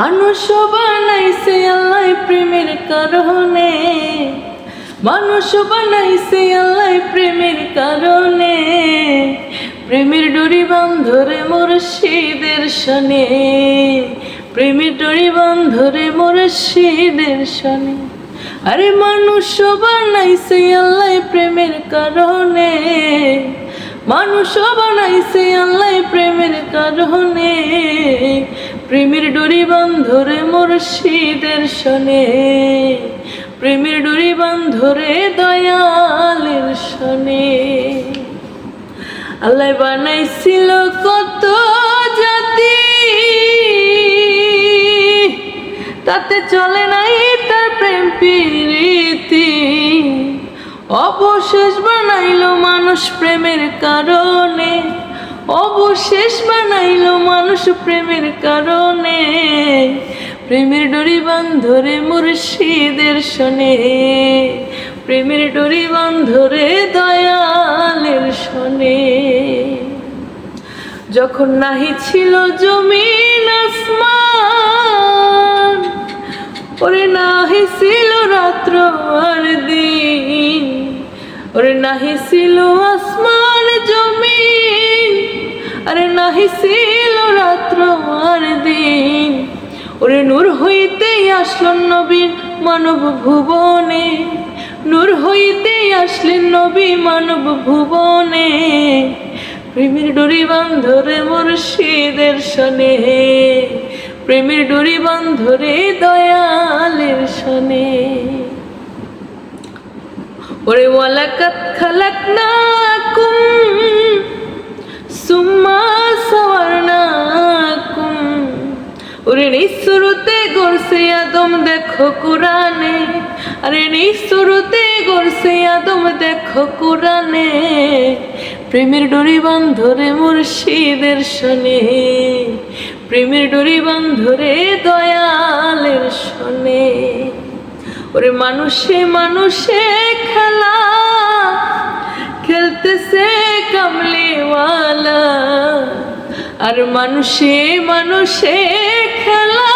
মানুষ বানাইছে আল্লাহ প্রেমের কারণে। মানুষ বানাইছে আল্লাহ প্রেমের কারণে। প্রেমের ডুরি বান্ধরে মুর্শিদের শনে প্রেমের ডুরি বান্ধরে মুর্শিদের শনে আরে মানুষ বানাইছে আল্লাহ প্রেমের কারণে। মানুষ বানাইছে আল্লাহ প্রেমের কারণে। বান্ধরে মুর্শিদের শনে, প্রেমের ডুরি বান্ধরে দয়ালের শনে। আল্লাহ বানাইছিল কত জাতি, তাতে চলে নাই তার প্রেম প্রীতি। অবশেষ বানাইল মানুষ প্রেমের কারণে। অবশেষ বানাইল মানুষ প্রেমের কারণে। প্রেমের ডরি বান্ধরে মুর্শিদের শোনে। প্রেমের ডরি বান্ধরে দয়ালের শোনে। যখন নাহি ছিল জমিন আসমান, ওরে নাহি ছিল রাত্র আর দিন। ওরে নাহি ছিল আসমান আরে নাহি ছিল রাত্র আর দিন। ওরে নূর হইতেই আসলো নবীন মানব ভুবনে। নূর হইতেই আসলেন নবী মানব ভুবনে। প্রেমের ডুরি বান্ধরে মুর্শিদের শনে প্রেমের ডুরি বান্ধরে দয়ালের শনে ওরে ওয়ালাকাত খালাকনাকুম কুম সাওয়ারনাকুম নিঃসুরুতে গড়ছে আদম, দেখো গড়ছে আদম, দেখো প্রেমের ডোরি বান্ধরে মুর্শিদের শোনে। প্রেমের ডোরি বান্ধরে দয়ালের শোনে। ওরে মানুষে মানুষে খেলা আর মানুষে মানুষে খেলা।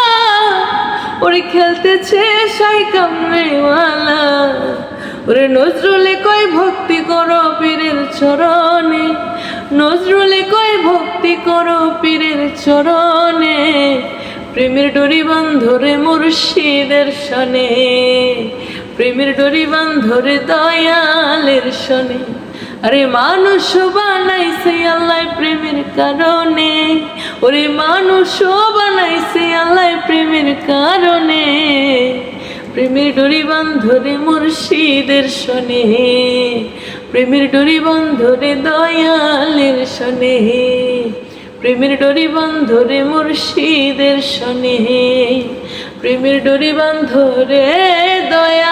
ওরে খেলতেছে সাই কামলিওয়ালা ওরে নজরুলে কয় ভক্তি করো পীরের চরণে। নজরুলে কয় ভক্তি করো পীরের চরণে। প্রেমের ডরি বান্ধরে মুর্শিদের শনে প্রেমের ডরি বান্ধরে দয়ালের শনে আরে মানুষ বানাইছে আল্লাহ প্রেমের কারণে। ওরে মানুষ বানাইছে আল্লাহ প্রেমের কারণে। প্রেমের ডরি বান্ধরে মুর্শিদের শনে প্রেমের ডরি বান্ধরে দয়ালের শনে প্রেমের ডরি বান্ধরে মুর্শিদের শনে প্রেমের ডরি বান্ধরে শনে